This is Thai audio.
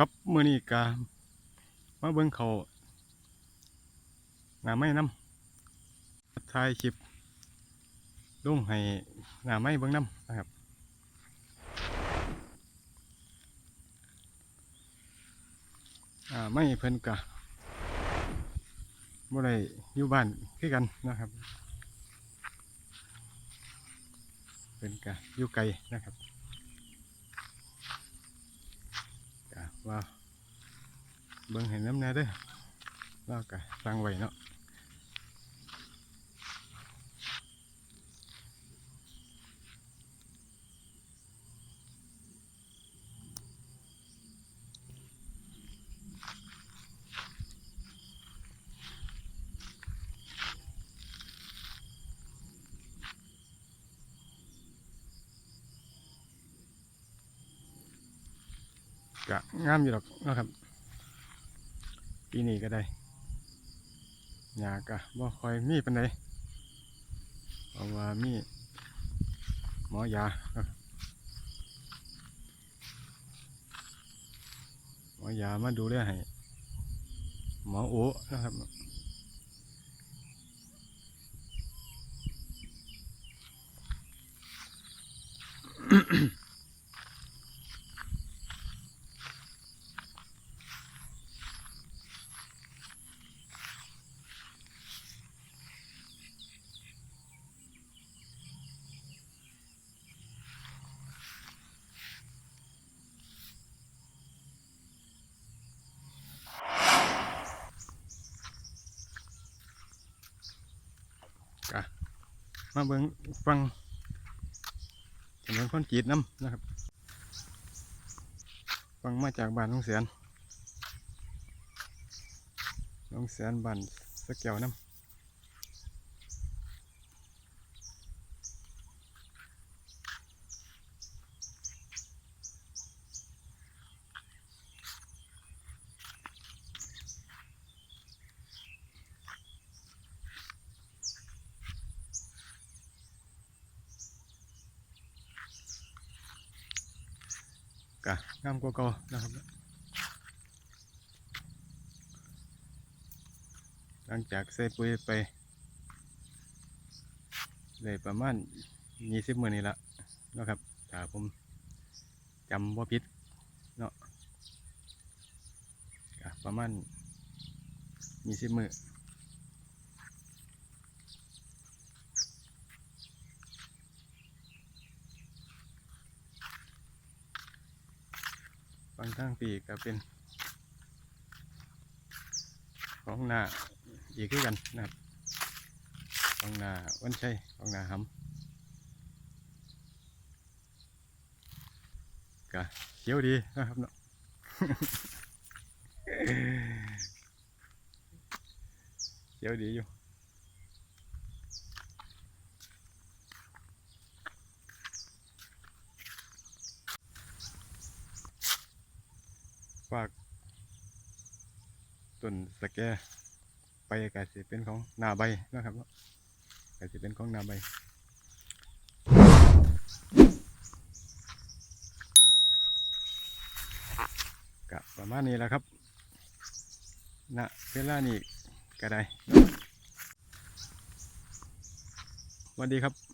ครับมื้อนี้กามาเบิ่งเขาหน้าไม้น้ำถ่ายคลิปลงให้หน้าไม้เบิ่งน้ำนะครับอ่าไม่เพิ่นกะบ่ได้อยู่บ้านคือกันนะครับเพิ่นกะอยู่ไกลนะครับ กะ ว่าเบิ่งเห็นน้ำแน่เด้อว่ากะตั้งไว้เนาะ กะงามอยู่ดอกนะครับ ปีนี้ก็ได้หยากะบ่ค่อยมีปานใดเพราะว่ามีหมอยาหมอยามาดูแลให้หมอโอนะครับกะ มาเบิ้งฟังถนนคนจีดน้ำนะครับ ฟังมาจากบ้านน้องเสียนน้องเสียนบ้านสะเกียวน้ำ กะงามกว่าเก่านะครับ หลังจากใส่ปุ๋ยไปได้ประมาณยี่สิบมื้อนี่ละเนะครับถ้าผมจำว่าผิดเนาะประมาณยี่สิบมื้อ บางทางปีก็เป็น ของนาอีกคือกันนะครับของนาวันชัยของนาหำกะเขียวดีนะครับเนาะเขียวดีอยู่ ฝากต้นสแกไปก็สิเป็นของนาใบนะครับเนาะก็สิเป็นของนาใบกับประมาณนี้แหละครับณเวลานี้ก็ได้สวัสดีครับ